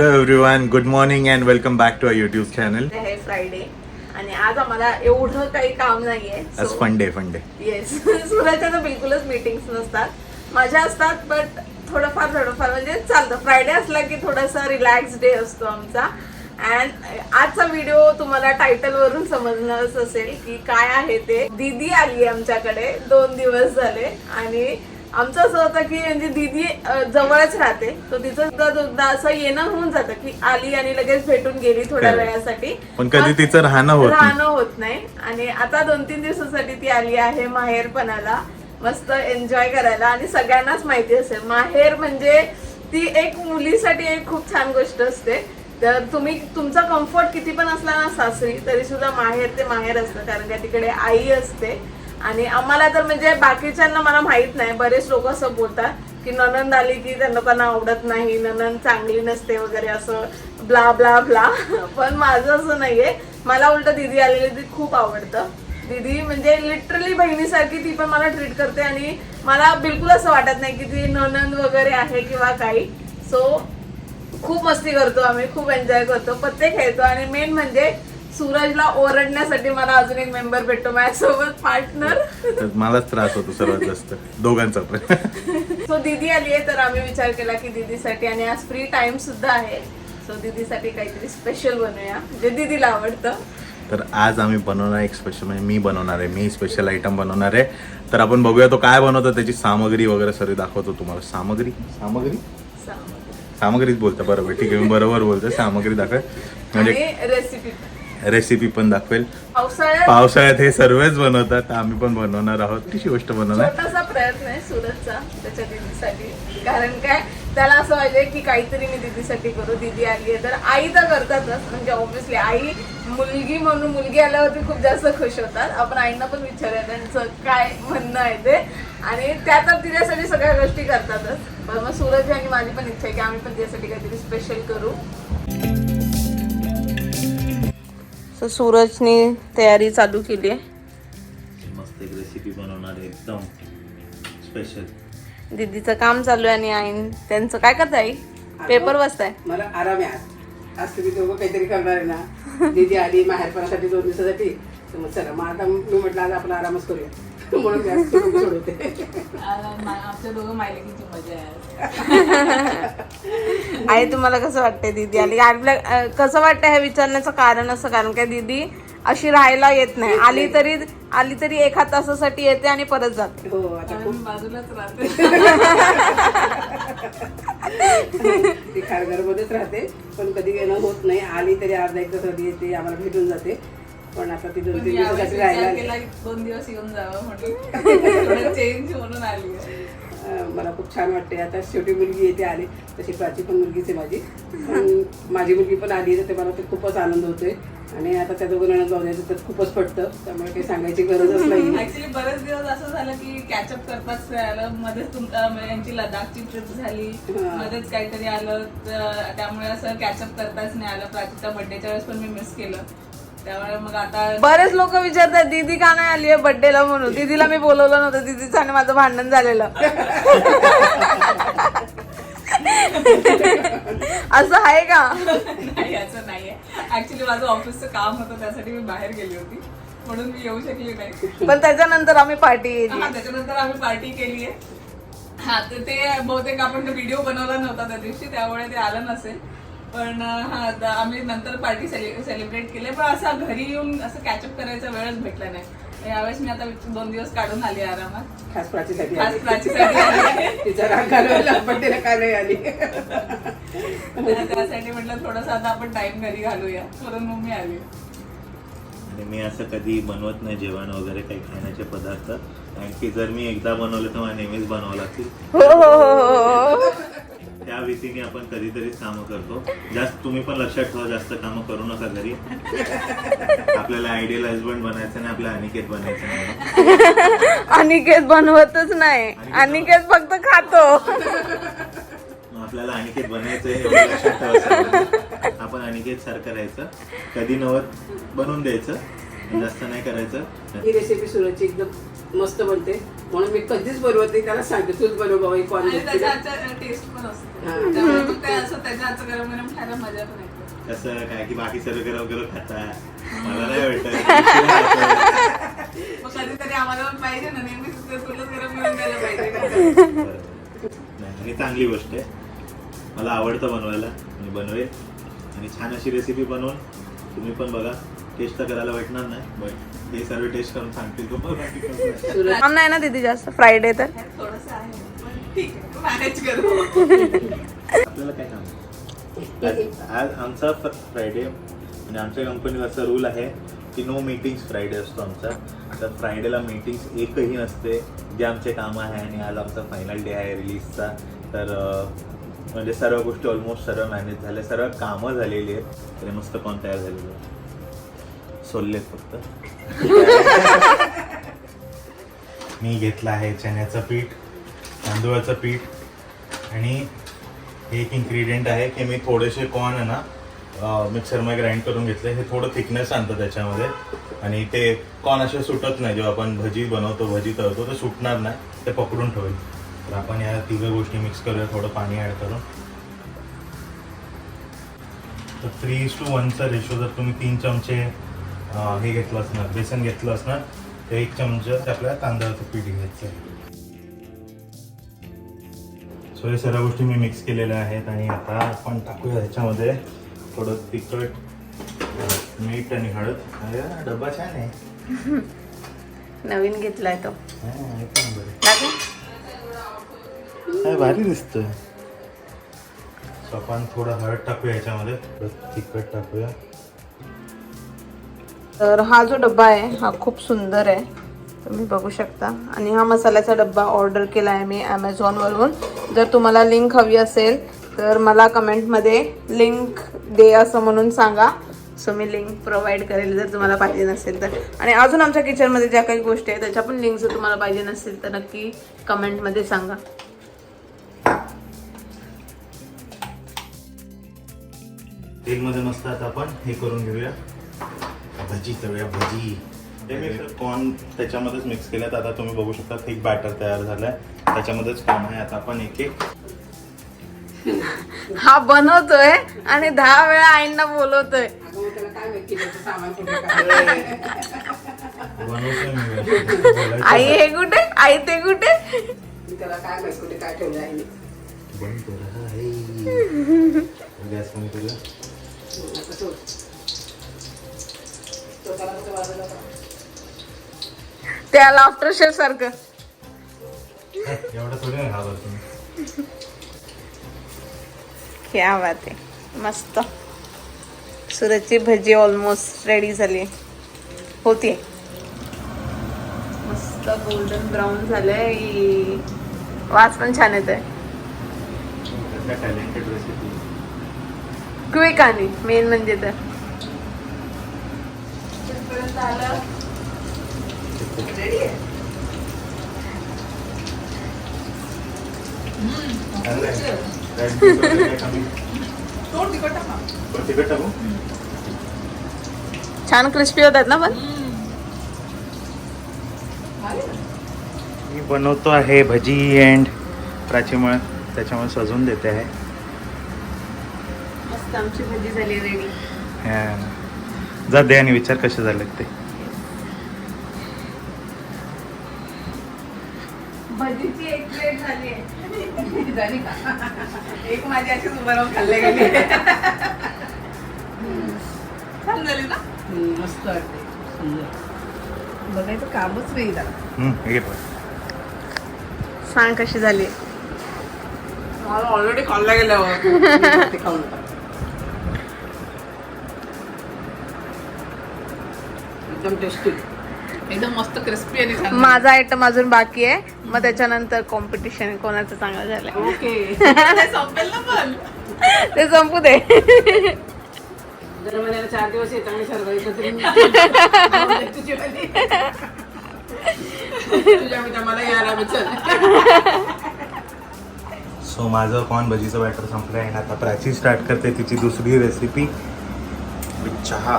Hello everyone good morning and welcome back to a YouTube channel आहे Friday आणि आज आम्हाला एवढं काही काम नाहीये. आज डे फन डे येस तर बिलकुलच मीटिंग्स नसतात. माझ्या असतात बट थोडंफार थोडंफार म्हणजे चालतं. फ्रायडे असला की थोडासा रिलॅक्स डे असतो आमचा. अँड आजचा व्हिडिओ तुम्हाला टायटल वरून समजणारच असेल की काय आहे ते. दीदी आली आमच्याकडे. दोन दिवस झाले. आणि आमचं असं होतं की म्हणजे दीदी जवळच राहते. तर तिचं सुद्धा असं येणं होऊन जातं की आली आणि लगेच भेटून गेली थोड्या. वेळासाठी. पण कधी तिचं राहणं होत नाही. राहणं होत नाही. आणि आता दोन तीन दिवसासाठी ती आली आहे माहेरपणाला मस्त एन्जॉय करायला. आणि सगळ्यांनाच माहिती असेल माहेर म्हणजे ती एक मुलीसाठी एक खूप छान गोष्ट असते. तर तुम्ही तुमचा कम्फर्ट किती पण असला ना सासरी तरी सुद्धा माहेर ते माहेर असतं. कारण का तिकडे आई असते. आणि आम्हाला तर म्हणजे बाकीच्यांना मला माहीत नाही. बरेच लोक असं बोलतात की ननंद आली की त्या लोकांना आवडत नाही ननंद चांगली नसते वगैरे असं ब्ला ब्ला ब्ला पण माझं असं नाहीये. मला उलट दीदी आलेली ती खूप आवडतं. दीदी म्हणजे लिटरली बहिणीसारखी ती पण मला ट्रीट करते आणि मला बिलकुल असं वाटत नाही की ती ननंद वगैरे आहे किंवा काही. सो खूप मस्ती करतो आम्ही खूप एन्जॉय करतो पत्ते खेळतो आणि मेन म्हणजे सूरजला ओरडण्यासाठी मला अजून एक मेंबर भेटतो माझ्यासोबत पार्टनर मलाच त्रास होतो सर्वात जास्त दोघांचा पण. सो दीदी आली आहे तर आम्ही विचार केला की दीदीसाठी आणि आज फ्री टाइम सुद्धा आहे. सो दीदीसाठी काहीतरी स्पेशल बनवूया जे दीदीला आवडतं. तर आज आम्ही बनवणार एक स्पेशल म्हणजे मी बनवणार आहे मी स्पेशल आयटम बनवणार आहे. तर आपण बघूया तो काय बनवतो त्याची सामग्री वगैरे सर्व दाखवतो तुम्हाला. सामग्री सामग्री? सामग्री. सामग्रीच बोलतो बरोबर ठीक आहे मी बरोबर बोलतो सामग्री दाखव. म्हणजे रेसिपी रेसिपी पण दाखवेल. पावसाळ्यात? पावसाळ्यात हे सर्वच बनवतात. आम्ही पण बनवणार आहोत. कशी गोष्ट बनवणार. छोटासा प्रयत्न आहे सुरतचा त्याच्या दीदीसाठी. कारण काय त्याला असं पाहिजे की काहीतरी मी दीदीसाठी करू दीदी आली आहे. तर आई तर करतातच. म्हणजे ऑब्विसली आई मुलगी म्हणून मुलगी आल्यावरती खूप जास्त खुश होतात. आपण आईंना पण विचारूया त्यांचं काय म्हणणं आहे ते. आणि त्या तर तिच्यासाठी सगळ्या गोष्टी करतातच. पण मग सूरज आणि माझी पण इच्छा आहे की आम्ही पण तिच्यासाठी काहीतरी स्पेशल करू. सो सूरजनी तयारी चालू केली आहे. मस्त एक रेसिपी बनवणार एकदम स्पेशल दीदीचं काम चालू आहे आणि आई त्यांचं काय करत आई? पेपर वाचताय. मला आराम आहे आज. आज तुम्ही दोघं काहीतरी करणार आहे ना. दीदी आली माहेरपणासाठी दोन दिवसासाठी. तर मग चला मग आता मी म्हटलं आज आपण आरामच करूया. म्हणून तुम्ही सोडवते आमच्या दोघं मायलेकीची मजा आहे आई तुम्हाला कसं वाटतंय दीदी? आली आपल्या कसं वाटतं हे विचारण्याचं कारण असं? कारण काय दीदी अशी राहायला येत नाही. आली तरी आली तरी एका तासासाठी येते आणि परत जाते. हो आता खूप बाजूलाच राहते. ती खारघरमध्येच राहते पण कधी येणं होत नाही. आली तरी अर्धा एक तासासाठी येते आम्हाला भेटून जाते. पण आता ती दोन तीन आली. की दोन दिवस येऊन जावं म्हणून. चेंज म्हणून आली. मला खूप छान वाटते आता शेवटी मुलगी येते आली. तशी प्राची पण मुलगीच आहे माझी. पण माझी मुलगी पण आली तर ते मला ते खूपच आनंद होतोय. आणि आता त्या दोघं नणंद जाऊ तर खूपच पटतं. त्यामुळे काही सांगायची गरजच नाही. ऍक्च्युली बरेच दिवस असं झालं की कॅचअप करताच राहिलं. मध्येच तुमच्या म्हणजे यांची लडाखची ट्रिप झाली. मध्येच काहीतरी आलं. त्यामुळे असं कॅचअप करताच नाही आलं. प्राचीच्या बर्थडेच्या वेळेस पण मी मिस केलं. त्यामुळे मग आता बरेच लोक विचारतात दीदी का नाही आली आहे बर्थडेला म्हणून? दीदीला मी बोलवलं नव्हतं दीदीचं आणि माझं भांडण झालेलं. असं आहे का? नाही असं नाहीये. ऍक्च्युली माझं ऑफिसचं काम होतं त्यासाठी मी बाहेर गेली होती. म्हणून मी येऊ शकली नाही. पण त्याच्यानंतर आम्ही पार्टी केली. हा त्याच्यानंतर आम्ही पार्टी केली आहे हा तर ते बहुतेक आपण व्हिडिओ बनवला नव्हता त्या दिवशी त्यामुळे ते आलं नसेल. पण हा द- आम्ही नंतर पार्टी सेलिब्रेट केली. पण असं घरी येऊन असं कॅचअप करायचा वेळच भेटला नाही. यावेळेस मी आता दोन दिवस काढून आली आरामात. खास प्राचीसाठी खास आली. प्राचीसाठी आली. तिचा राग घालवायला पण तिला नाही आली? त्यासाठी म्हटलं थोडंसं आता आपण टाइम घरी घालूया. म्हणून मग मी आली. आणि मी असं कधी बनवत नाही जेवण वगैरे काही खाण्याचे पदार्थ. कारण की जर मी एकदा बनवले तर मला नेहमीच बनावं लागतील. हो हो हो हो. त्या भीतीने आपण कधीतरीच कामं करतो. जास्त तुम्ही पण लक्षात ठेवा जास्त कामं करू नका घरी. आपल्याला आयडियल हजबंड बनायचं नाही आपल्या अनिकेत बनायचं नाही. अनिकेत बनवतच नाही. अनिकेत फक्त खातो. मग आपल्याला अनिकेत बनायचंय एवढं लक्षात ठेवा सर्वांनी. आपण अनिकेत सारखं राहायचं. कधी नवत बनवून द्यायचं. जास्त नाही करायचं. ही रेसिपी सुरतची एकदम मस्त बनते. म्हणून मी कधीच बनवत नाही त्याला सांगते तूच बनव बाबा ही हातचा टेस्ट पण असतो. हा. त्यामुळे असं त्याच्या हातचं गरम गरम खायला मजा पण येते. कसं काय की बाकी सर्व गरम गरम खाता. मला नाही वाटत. मग कधीतरी आम्हाला पण पाहिजे ना नेहमीच ते तुलाच गरम गरम द्यायला पाहिजे. नाही आणि चांगली गोष्ट आहे. मला आवडतं बनवायला. मी बनवेल आणि छान अशी रेसिपी बनवून तुम्ही पण बघा. टेस्ट तर करायला भेटणार नाही बट हे सर्व टेस्ट करून सांगतील तुम्हाला. काम नाही ना दीदी जास्त फ्रायडे तर. पण आपल्याला काय काम? आज- आमचा फ्रायडे म्हणजे आमच्या कंपनीत असा रूल आहे की नो मीटिंग्स फ्रायडे असतो आमचा. तर फ्रायडेला मीटिंग्स एकही नसते. जे आमचे कामं आहे आणि आज आमचा फायनल डे आहे रिलीजचा तर म्हणजे सर्व गोष्टी ऑलमोस्ट सर्व मॅनेज झाल्या. सर्व कामं झालेली आहेत. मस्त कोण तयार झालेलं आहे. सोललेत फक्त. मी घेतलं आहे चण्याचं पीठ तांदूळाचं पीठ आणि हे एक इन्ग्रेडियंट आहे की मी थोडेसे कॉर्न आहे ना मिक्सरमध्ये ग्राइंड करून घेतले. हे थोडं थिकनेस आणतं त्याच्यामध्ये. आणि ते कॉर्न असे सुटत नाही. जेव्हा आपण भजी बनवतो भजी तळतो ते सुटणार नाही. ते पकडून ठेवेल. तर आपण या तिघं गोष्टी मिक्स करूया थोडं पाणी ॲड करून. तर थ्री इज टू वनचा रेशो जर तुम्ही तीन चमचे हे घेतलं असणार बेसन घेतलं असणार. तर एक चमचा आपल्या तांदळाचं पीठ घ्यायचं आहे. सो हे सर्व गोष्टी मी मिक्स केलेल्या आहेत आणि आता आपण टाकूया ह्याच्यामध्ये थोडं तिखट मीठ आणि हळद. अरे डब्बा छान आहे. नवीन घेतलाय तो. हा. काय भारी दिसतोय. सो आपण थोडं हळद टाकूया ह्याच्यामध्ये थोडं तिखट टाकूया. तर हा जो डब्बा आहे हा खूप सुंदर आहे. तुम्ही बघू शकता. आणि हा मसाल्याचा डब्बा ऑर्डर केला आहे मी ॲमेझॉनवरून जर तुम्हाला लिंक हवी असेल तर मला कमेंटमध्ये लिंक दे असं म्हणून सांगा. सो मी लिंक प्रोव्हाइड करेल जर तुम्हाला पाहिजे नसेल तर. आणि अजून आमच्या किचनमध्ये ज्या काही गोष्टी आहेत त्याच्या पण लिंक जर तुम्हाला पाहिजे नसेल तर नक्की कमेंटमध्ये सांगा. तेलमध्ये मस्त आता आपण हे करून घेऊया. भजी तळूया भजी. हे मी कॉर्न त्याच्यामध्येच मिक्स केल्यात आता तुम्ही बघू शकता थिक बॅटर तयार झालाय. त्याच्यामध्येच कॉर्न आहे. आता आपण एक एक हा बनवतोय आणि दहा वेळा आईंना बोलवतोय. बनवतोय मी. व्यवस्थित. बोलायचं आई हे कुठे? आई ते कुठे? बंद कर. हा, हे. गॅस बंद करूया कसं होतं तो त्याला कसं वाजवलं का? त्या लाफ्टर शेफ सारखं. एवढं थोडी नाही घाबरत तुम्ही. क्या बात आहे. मस्त. सुरतची भजी ऑलमोस्ट रेडी झाली. होती. मस्त गोल्डन ब्राऊन झालंय. वास पण छान येत आहे क्विक आणि मेन म्हणजे तर. आलं. रेडी आहे छान क्रिस्पी होतात ना पण? मी बनवतो आहे भजी अँड प्राचीमुळे त्याच्यामुळे सजवून देते आहे. मस्त आमची भजी झाली रेडी हा. जा दे आणि विचार कसे झाले ते. एक झाली झाली माझी अशीच उभं राहून खाल्ले गेली. छान झाली ना? मस्त वाटते. सुंदर. बघायचं कामच नाही हे बघ. सांग कशी झाली? मला ऑलरेडी खाल्ला गेलं ते खाऊन एकदम टेस्टी एकदम मस्त क्रिस्पी आणि माझा आयटम अजून बाकी आहे. मग त्याच्यानंतर कॉम्पिटिशन कोणाचं चांगलं झालंय? ओके ते संपेल ना पण. ते संपू दे. दर महिन्याला चार दिवस येत आणि सर्व एकत्र तुझी मला यायला सो माझं कॉर्न भजीचं बॅटर संपलं आहे आणि आता प्राची स्टार्ट करते तिची दुसरी रेसिपी चहा.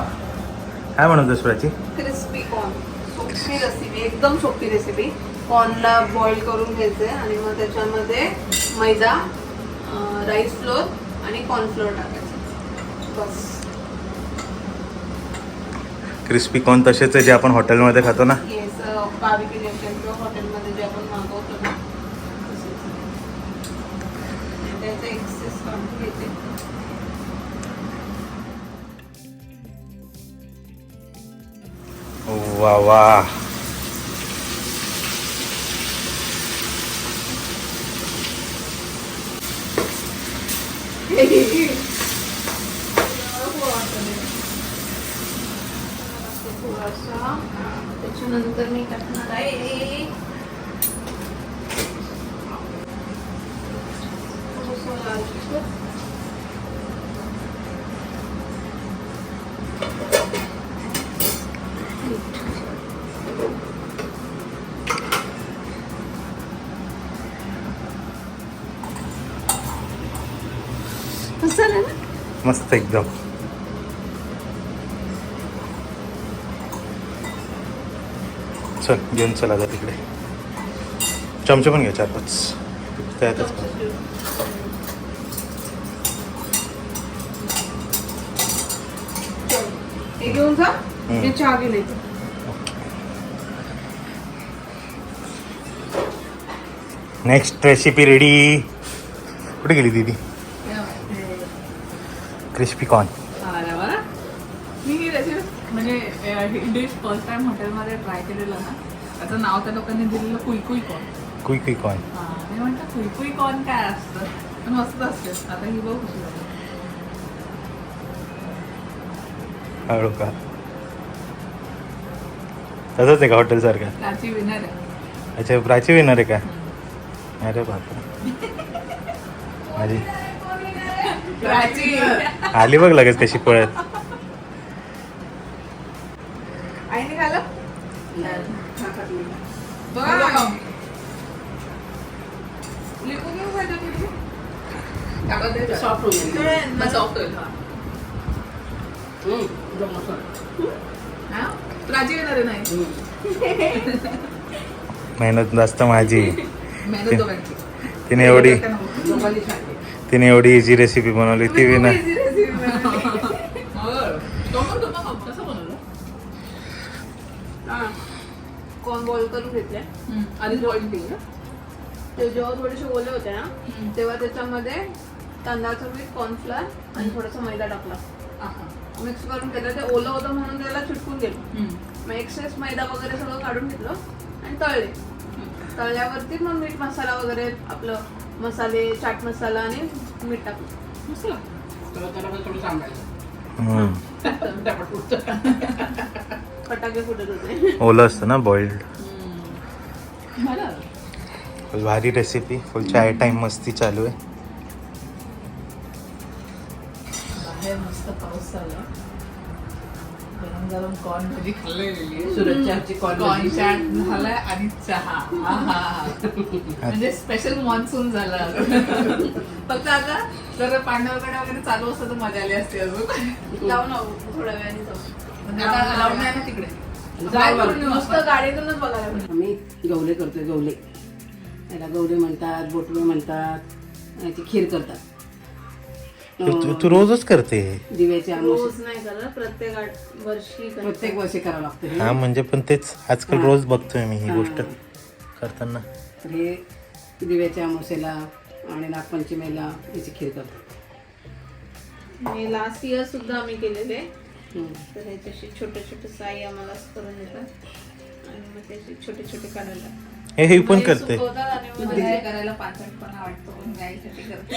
काय म्हणतोस प्राची क्रिस्पी कॉर्न. सोपी रेसिपी एकदम सोपी रेसिपी कॉर्नला बॉईल करून घ्यायचे आणि मग त्याच्यामध्ये मैदा राईस फ्लोअर आणि कॉर्नफ्लोअर टाकायचं. बस. क्रिस्पी कॉर्न तसेच आहे जे आपण हॉटेलमध्ये खातो ना? येस बार्बिक्यू जंक्शन किंवा हॉटेलमध्ये जे आपण मागवतो ना त्याचं एक्सेस काढून घेते. वा वा थोडासा त्याच्यानंतर मी टाकणार आहे थोडंसं मस्त एकदम. चल घेऊन चला आता तिकडे. चमचे पण घ्या चार पाच त्यातच घेऊन जा मी चहा घेऊन येते. नेक्स्ट रेसिपी रेडी कुठे गेली दीदी? Crispy corn. मी ही रेसिपी म्हणजे डिश फर्स्ट टाइम हॉटेलमध्ये ट्राय केलेलं ना त्याचं नाव त्या लोकांनी दिलेलं कुईकुई कॉर्न. Quick corn. हा मी म्हणतं कुईकुई कॉर्न काय असतं? पण मस्त असते. आता ही बघ कशी झाली हळू का? तसंच आहे का हॉटेलसारखं विनर आहे. अच्छा प्राची येणार आहे का? अरे बापरे. माझी प्राची आली बघ लगेच कशी पळत हा. हा? मेहनत जास्त माझी तिने एवढी. तिने एवढी इझी रेसिपी बनवली ती विना कॉर्न बॉईल करून घेतले आधी बॉईल केलं ते जेव्हा थोडेसे ओले होते ना तेव्हा त्याच्यामध्ये तांदळाचं पीठ कॉर्नफ्लॉर आणि थोडासा मैदा टाकला. मिक्स करून केलं ते ओलं होतं म्हणून त्याला चिटकून गेलं. मग एक्सेस मैदा वगैरे सगळं काढून घेतलं आणि तळले. तळल्यावरती मग मीठ मसाला वगैरे आपलं मसाले चाट मसाला आणि मीठ टाकलं मस्त. फटाके फुटत होते. ओलं असतं ना बॉइल्ड मला? फुल भारी रेसिपी फुल चाय टाइम मस्ती चालू आहे. बाहेर मस्त पाऊस गरम गरम कॉर्न भजी खाल्लेली सुरतच्या हातची corn कॉर्न भजी. चाट झालाय आणि चहा. आहा. म्हणजे स्पेशल मान्सून झाला फक्त आता जर पांडवकडे वगैरे चालू असतं तर मजा आली असते अजून. जाऊ ना थोड्या वेळाने जाऊ. म्हणजे आता अलाउड नाही ना तिकडे. जाऊ मस्त गाडीतूनच बघायला भेटेल. आम्ही गवले करतोय गवले. त्याला गवले म्हणतात बोटवे म्हणतात याची खीर करतात. तू तू- तू रोजच करते दिव्याची आमोशी रोज नाही करत प्रत्येक आठ- वर्षी करते. प्रत्येक वर्षी करावं लागतं हे. हा म्हणजे पण तेच आजकाल. रोज बघतोय मी ही. गोष्ट करताना तर हे दिव्याच्या आमोसेला आणि नागपंचमीला याची खीर करतात आणि लास्ट इयर सुद्धा आम्ही केलेले हम्म. तर ह्याच्याशी छोटे छोटे साई आम्हाला करून देतात आणि मग त्याचे छोटे छोटे काढायला हे हे पण हे करते. सुकवतात आणि मग भजी ते- करायला पाचटपणा वाटतो. पण गाईसाठी करते.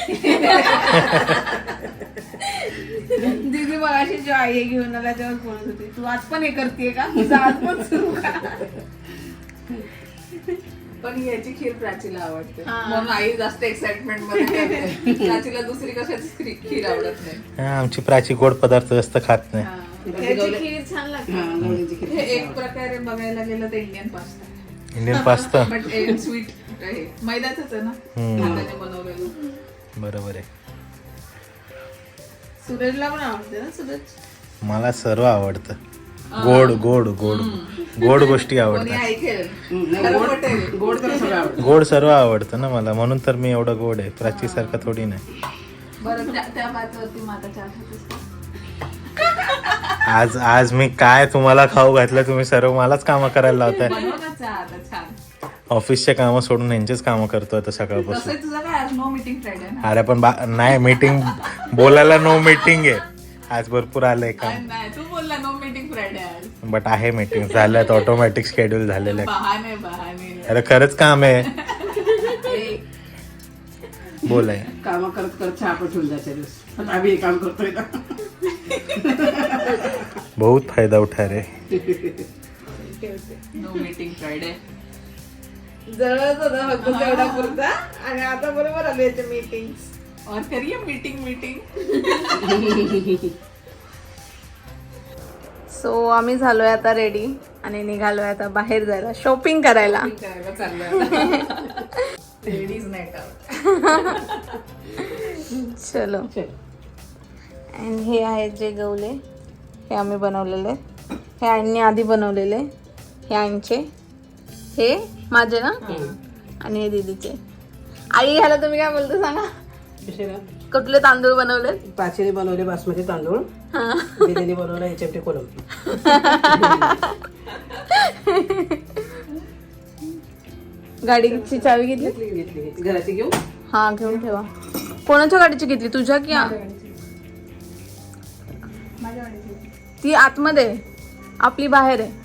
दीदी मगाशी जेव्हा आई हे घेऊन आला तेव्हाच बोलत होती तू आज पण हे करते का? तुझं आज पण सुरू का पण याची खीर प्राचीला आवडते. हा. म्हणून आई जास्त एक्साइटमेंटमध्ये. प्राचीला दुसरी कशाची खीर- खीर आवडत नाही. हा, आमची प्राची गोड पदार्थ जास्त खात नाही. हा. खीर छान लागते. हे एक प्रकारे बघायला गेलं तर Indian pasta Indian pasta but sweet मैद्याच आहे ना? हम्म. हाताने बनवलेलं. बरोबर आहे. सूरजला पण आवडते ना सूरज मला सर्व आवडतं. गोड गोड गोड. गोड गोष्टी आवडतात. ऐकेल गोड पटेल. गोड तर सगळं आवडतं. गोड सर्व आवडतं ना मला. म्हणून तर मी एवढं गोड आहे. प्राचीसारखं थोडी नाही. बरं त्या त्या माझा? आज आज मी काय तुम्हाला खाऊ घातलं तुम्ही सर्व मलाच कामं करायला लावताय. ऑफिसचे कामं सोडून यांचेच कामं करतो आता सकाळपासून. तसं तुझं काय आज नो मीटिंग फ्रायडे ना? अरे पण बा- नाही मीटिंग बोलायला नो मीटिंग आहे. आज भरपूर आलंय काम. नाही तू बोलला नो मीटिंग फ्रायडे आज. बट आहे मीटिंग झाल्यात ऑटोमॅटिक शेड्यूल झालेलं आहे. अरे खरंच काम आहे. बोलाय. कामं करत करत चहा जायचे दिवस. आम्ही काम करतोय बहुत फायदा उठा रे. नो मीटिंग फ्रायडे जवळच होता फक्त तेवढा पुरता. आणि आता बरोबर आले मीटिंग और करिए मीटिंग मीटिंग सो आम्ही झालोय आता रेडी आणि निघालोय आता बाहेर जायला शॉपिंग करायला. लेडीज चलो. अँड हे आहेत जे गवले. हे आम्ही बनवलेले. हे आईंनी आधी बनवलेले. हे आईंचे. हे माझे ना? आणि हे दीदीचे. आई ह्याला तुम्ही काय बोलतो सांगा? कुठले तांदूळ बनवले? पाचीने बनवले बासमती तांदूळ. दिदीने बनवला एच कोलंबी. गाडीची चावी घेतली? घेतली. घराची घेऊ? हा घेऊन ठेवा. कोणाच्या गाडीची घेतली? तुझ्या की ती आतमध्ये आहे. आपली बाहेर आहे.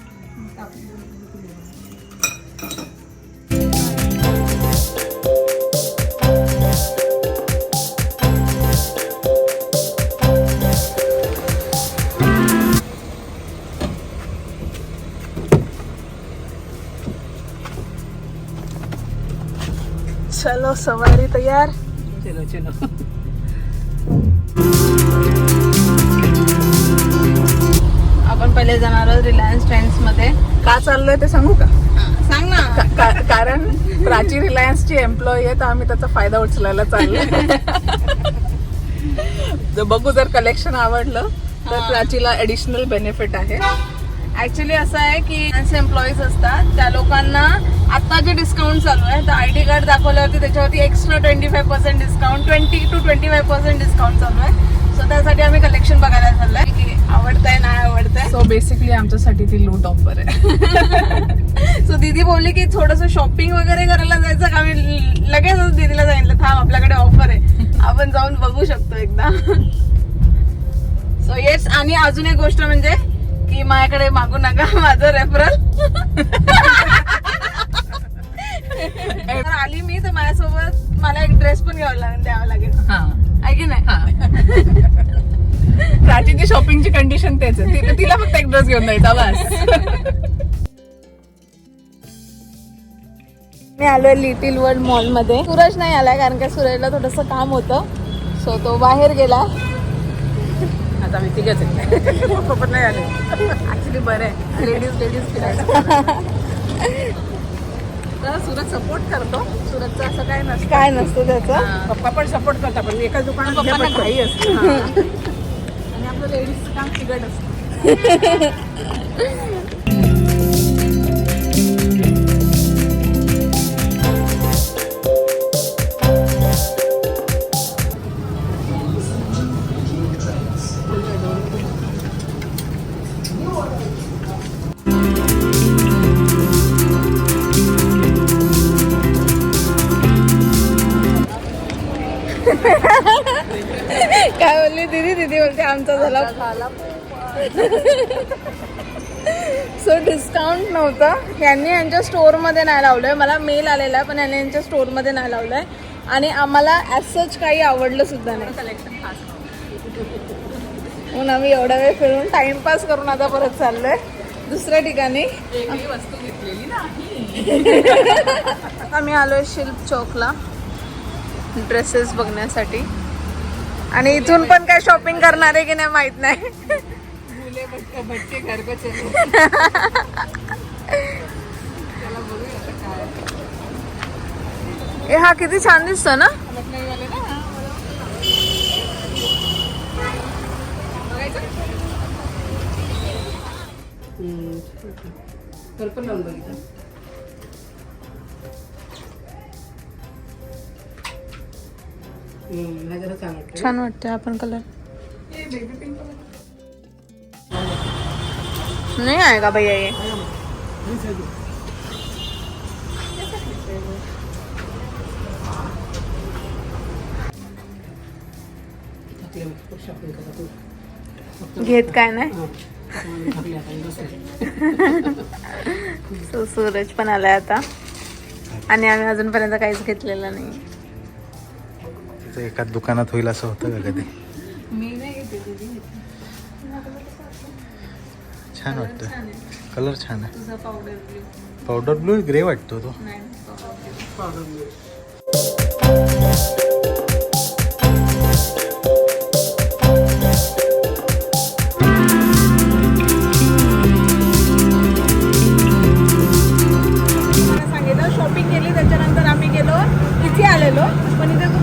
चलो सवारी तयार. चलो चलो. पहिले जाणार आहोत रिलायन्स ट्रेंड्समध्ये. का चाललोय ते सांगू का? सांग ना. का- का- कारण प्राची रिलायन्सची एम्प्लॉई आहे तर आम्ही त्याचा फायदा उचलायला चाललोय. बघू जर कलेक्शन आवडलं तर प्राचीला ऍडिशनल बेनिफिट आहे. ऍक्च्युली असं आहे की एम्प्लॉईज असतात त्या लोकांना आता जे डिस्काउंट चालू आहे तर आय डी कार्ड दाखवल्यावरती त्याच्यावरती extra twenty five percent discount twenty two twenty five percent discount चालू आहे. सो त्यासाठी आम्ही कलेक्शन बघायला चाललोय. की आवडतंय नाही आवडतंय. सो बेसिकली आमच्यासाठी ती लूट ऑफर आहे. सो दीदी बोलली की थोडस शॉपिंग वगैरे करायला जायचं का? मी लगेच दीदीला सांगितलं थांब आपल्याकडे ऑफर आहे. आपण जाऊन बघू शकतो एकदा. सो येस आणि अजून एक गोष्ट म्हणजे की माझ्याकडे मागू नका माझं रेफरल आली मी तर माझ्यासोबत मला एक ड्रेस पण घ्यावा लागेल द्यावा लागेल. की नाही? प्राचीची शॉपिंगची कंडिशन तेच आहे. तिला फक्त एक ड्रेस घेऊन द्यायचा बस. मी आलोय लिटिल वर्ल्ड मॉलमध्ये. सूरज नाही आलाय कारण का सूरजला थोडस काम होतं. सो तो बाहेर गेला. आता आम्ही तिघच आहे. पप्पा नाही आले. ऍक्च्युली बरं आहे. लेडीज लेडीज फिरायचं तर सुरत सपोर्ट करतो. सुरतचं असं काय नसतं. काय नसतं त्याचं. पप्पा पण सपोर्ट करता पण एका दुकानात पप्पा घाई असते. आणि आपलं लेडीजचं काम तिकट असतं. दीदी बोलते आमचा झाला सो डिस्काउंट नव्हतं. यांनी यांच्या स्टोअरमध्ये नाही लावलंय. मला मेल आलेला आहे पण यांनी यांच्या स्टोअरमध्ये नाही लावलंय. आणि आम्हाला ॲज सच काही आवडलं सुद्धा नाही. कलेक्शन खास म्हणून आम्ही एवढा वेळ फिरून टाइमपास करून आता परत चाललोय. दुसऱ्या ठिकाणी. वेगळी वस्तू घेतलेली नाही आम्ही. आलोय शिल्प चौकला. ड्रेसेस बघण्यासाठी. आणि इथून पण काय शॉपिंग करणार आहे की नाही माहीत नाही. ए हा किती छान दिसतो ना. पर्पल लावून बघितलं. जरा छान वाटतं. छान वाटतं आपण कलर नाही आहे का भैया ये घेत काय नाही. सो सूरज पण आलाय आता. आणि आम्ही अजूनपर्यंत काहीच घेतलेलं नाही. तिचं एकाच दुकानात होईल असं होतं का कधी? छान वाटतं. कलर छान आहे. पावडर ब्लू ग्रे वाटतो तो. सांगितलं शॉपिंग केली त्याच्यानंतर आम्ही गेलो इथे आलेलो.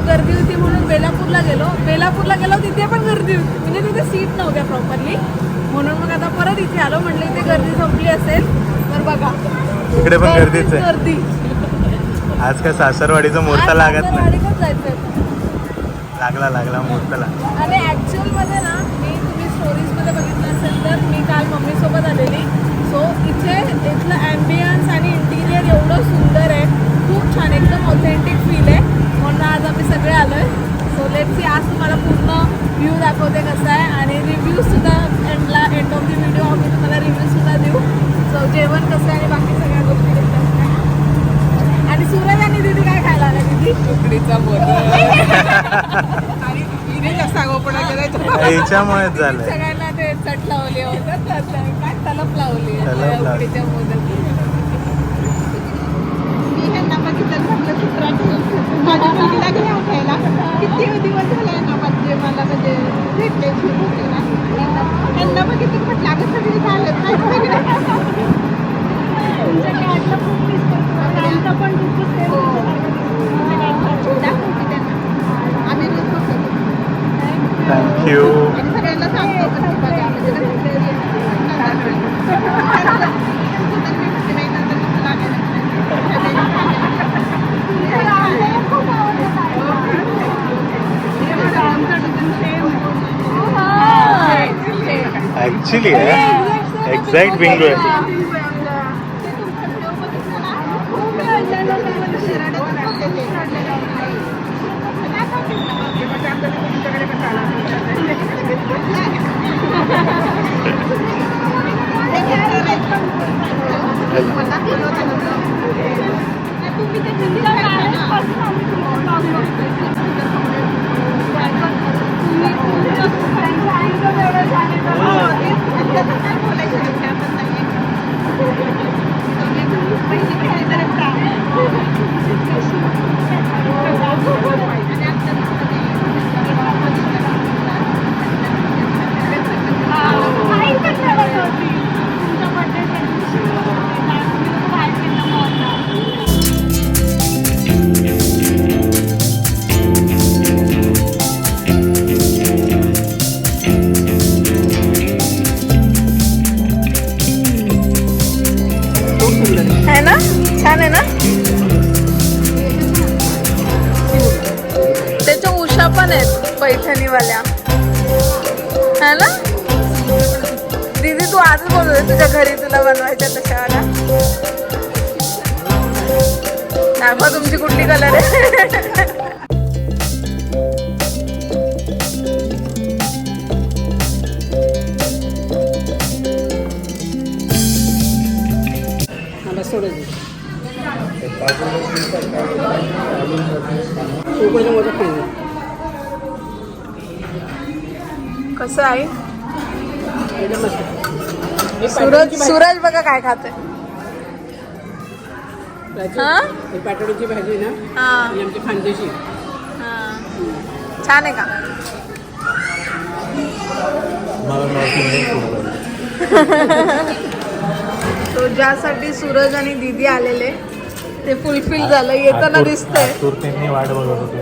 खूप गर्दी होती म्हणून बेलापूरला गेलो. बेलापूरला गेलो तिथे पण गर्दी होती. म्हणजे तिथे सीट नव्हत्या प्रॉपरली म्हणून मग आता परत इथे आलो. म्हटलं इथे गर्दी संपली असेल तर बघा. इकडे पण गर्दीच आहे. गर्दी. आज काय सासरवाडीचा मुहूर्त आज लागत नाही. लागला लागला मुहूर्त लागला आणि ऍक्च्युअलमध्ये ना मी तुम्ही स्टोरीजमध्ये बघितलं असेल तर मी काल मम्मी सोबत आलेली. सो इथे इथलं अँबियन्स आणि इंटिरियर एवढं सुंदर आहे. खूप छान एकदम ऑथेंटिक फील आहे. म्हणून आज आम्ही सगळे आलोय. सो लेट सी आज तुम्हाला पूर्ण व्ह्यू दाखवते कसं आहे. आणि रिव्ह्यू सुद्धा एंडला एंड ऑफ दी व्हिडिओ आम्ही तुम्हाला रिव्ह्यू सुद्धा देऊ. सो जेवण कसं आहे आणि बाकी सगळ्या गोष्टी आहेत. आणि सूरज आणि दीदी काय खायला आल्या दीदी? उकडीचा मोदक. आणि केला याच्यामुळेच झालंय. सगळ्यांना ते चट लावली होतं काय तलप लावली तलप लावली. उकडीच्या मोदक. রাইট উইং রয়েছে पैठणीवाल्या. है ना? दीदी तू आजच बोलत होती तुझ्या घरी तुला बनवायच्या तशावाला दाखवा तुमची कुठली कलर आहे. मला सोडत कसं आहे? सूरज सूरज बघा काय खाते भाजी- हा? हे पाटोळीची भाजी ना? हा. आमची खांदेशी हा. छान आहे का? तो ज्यासाठी सूरज आणि दीदी आलेले ते फुलफिल झालं. येताना दिसतंय. वाट बघत होतो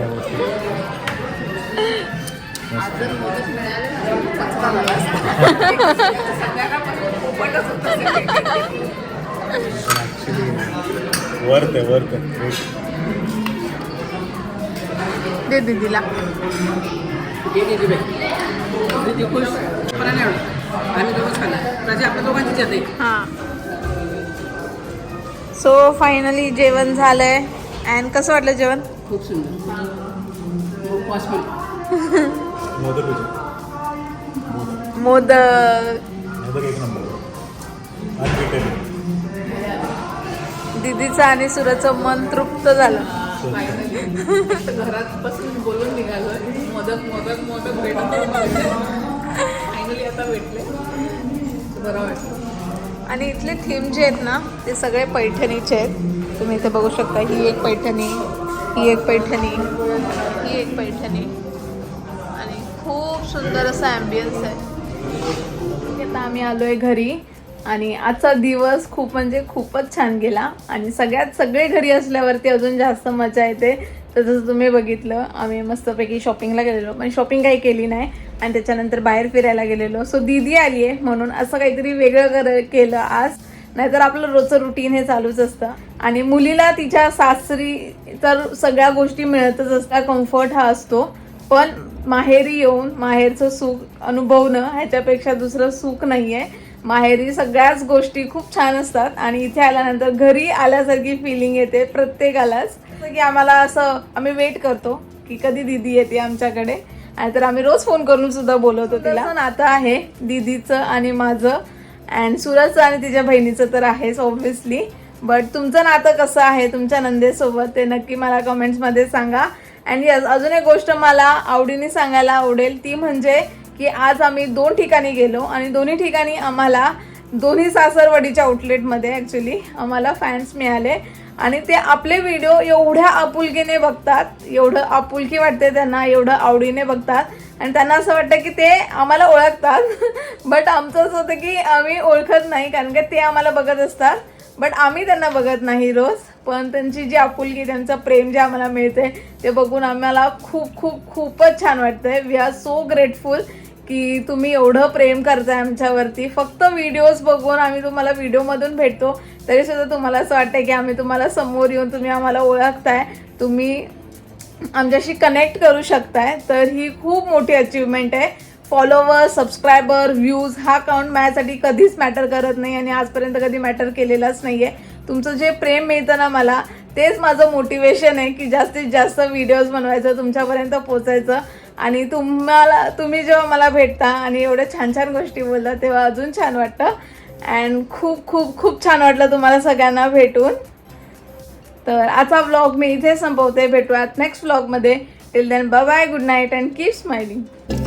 वर्थ आहे वर्थ दे दीदीला हे दिदी बाई दिदी खुश. मला नाही आवडत आम्ही दोघंच खाणार. माझी आपल्या दोघांचीच येते हां. सो फायनली जेवण झालंय. अँड कसं वाटलं जेवण? खूप सुंदर. मोदक मोदक. मोदक एक नंबर. अनबिटेबल दीदीचं आणि सुराचं मन तृप्त झालं. घरात बसून बोलून निघालो. मोदक मोदक मोदक फायनली आता भेटले. बरं वाटलं. आणि इथले थीम जे आहेत ना ते सगळे पैठणीचे आहेत. तुम्ही इथे बघू शकता ही एक पैठणी ही एक पैठणी ही एक पैठणी. आणि खूप सुंदर असा ॲम्बियन्स आहे. आता आम्ही आलो आहे घरी आणि आजचा दिवस खूप म्हणजे खूपच छान गेला. आणि सगळ्यात सगळे घरी असल्यावरती अजून जास्त मजा येते. तर जसं तुम्ही बघितलं आम्ही मस्तपैकी शॉपिंगला गेलेलो. पण शॉपिंग काही केली नाही. आणि त्याच्यानंतर बाहेर फिरायला गेलेलो. सो दीदी आली आहे म्हणून असं काहीतरी वेगळं कर केलं आज. नाहीतर आपलं रोजचं रुटीन हे चालूच असतं. आणि मुलीला तिच्या सासरी तर सगळ्या गोष्टी मिळतच असतात. कम्फर्ट हा असतो. पण माहेरी येऊन माहेरचं सुख अनुभवणं ह्याच्यापेक्षा दुसरं सुख नाही आहे माहेरी सगळ्याच गोष्टी खूप छान असतात आणि इथे आल्यानंतर घरी आल्यासारखी फिलिंग येते प्रत्येकालाच. की आम्हाला असं आम्ही वेट करतो की कधी दिदी येते आमच्याकडे. आणि तर आम्ही रोज फोन करून सुद्धा बोलवतो तिला. नातं आहे दिदीचं आणि माझं. अँड सुरजचं आणि तिच्या बहिणीचं तर आहेच ऑब्व्हियसली बट तुमचं नातं कसं आहे? तुमच्या नंदेसोबत ते नक्की मला कमेंट्समध्ये सांगा. अँड यस अजून एक गोष्ट मला आवडीने सांगायला आवडेल ती म्हणजे की आज आम्ही दोन ठिकाणी गेलो आणि दोन्ही ठिकाणी आम्हाला दोन्ही सासरवाडीच्या आउटलेटमध्ये ॲक्च्युली आम्हाला फॅन्स मिळाले. आणि ते आपले व्हिडिओ एवढ्या आपुलकीने बघतात एवढं आपुलकी वाटते त्यांना एवढं आवडीने बघतात. आणि त्यांना असं वाटतं की ते आम्हाला ओळखतात. बट आमचं असं होतं की आम्ही ओळखत नाही कारण की ते आम्हाला बघत असतात. बट आम्ही त्यांना बघत नाही रोज. पण त्यांची जी आपुलकी त्यांचं प्रेम जे आम्हाला मिळते ते बघून आम्हाला खूप खूप खूपच छान वाटतंय. वी आर सो ग्रेटफुल की तुम्ही एवढं प्रेम करताय आमच्यावरती. फक्त व्हिडिओज बघून आम्ही तुम्हाला व्हिडिओमधून भेटतो. तरी सुद्धा तुम्हाला असं वाटतं की आम्ही तुम्हाला समोर येऊन तुम्ही आम्हाला ओळखताय. तुम्ही आमच्याशी कनेक्ट करू शकताय. तर ही खूप मोठी अचीवमेंट आहे. फॉलोवर सबस्क्रायबर व्ह्यूज हा काउंट माझ्यासाठी कधीच मॅटर करत नाही आणि आजपर्यंत कधी मॅटर केलेलाच नाही आहे तुमचं जे प्रेम मिळतं ना मला तेच माझं मोटिवेशन आहे की जास्तीत जास्त व्हिडिओज बनवायचं तुमच्यापर्यंत पोचायचं आणि तुम्हाला तुम्ही जेव्हा मला भेटता आणि एवढ्या छान छान गोष्टी बोलता तेव्हा अजून छान वाटतं. अँड खूप खूप खूप छान वाटलं तुम्हाला सगळ्यांना भेटून. तर आजचा ब्लॉग मी इथे संपवते. भेटूयात नेक्स्ट ब्लॉगमध्ये till then bye good night and keep smiling